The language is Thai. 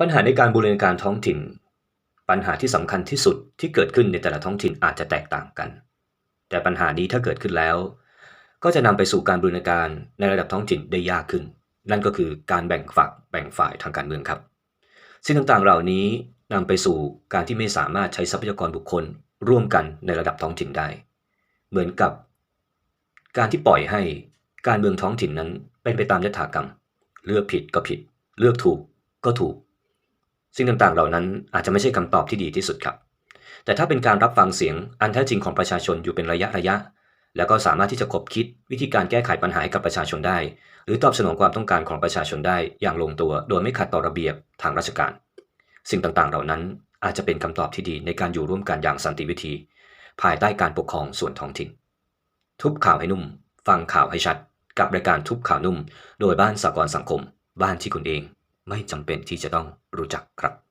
ปัญหาในการบูรณาการท้องถิ่น ปัญหาที่สำคัญที่สุดที่เกิดขึ้นในแต่ละท้องถิ่นอาจจะแตกต่างกัน แต่ปัญหานี้ถ้าเกิดขึ้นแล้ว ก็จะนำไปสู่การบูรณาการในระดับท้องถิ่นได้ยากขึ้น นั่นก็คือการแบ่งฝักแบ่งฝ่ายทางการเมืองครับ สิ่งต่างๆเหล่านี้นำไปสู่การที่ไม่สามารถใช้ทรัพยากรบุคคลร่วมกันในระดับท้องถิ่นได้ เหมือนกับ การที่ปล่อยให้การเมืองท้องถิ่นนั้นเป็นไปตามยถากรรม เลือกผิดก็ผิด เลือกถูกก็ถูก สิ่งต่างๆ เหล่านั้นอาจจะไม่ใช่คำตอบที่ดีที่สุดครับ แต่ถ้าเป็นการรับฟังเสียงอันแท้จริงของประชาชนอยู่เป็นระยะระยะ แล้วก็สามารถที่จะคบคิดวิธีการแก้ไขปัญหาให้กับประชาชนได้ หรือตอบสนองความต้องการของประชาชนได้อย่างลงตัว โดยไม่ขัดต่อระเบียบทางราชการ สิ่งต่างๆ เหล่านั้นอาจจะเป็นคำตอบที่ดีในการอยู่ร่วมกันอย่างสันติวิธี ภายใต้การปกครองส่วนท้องถิ่น ทุบข่าวให้นุ่ม ฟังข่าวให้ชัด กับรายการทุบข่าวนุ่ม โดยบ้านสากลสังคม บ้านที่คุณเอง ไม่จำเป็นที่จะต้องรู้จักครับ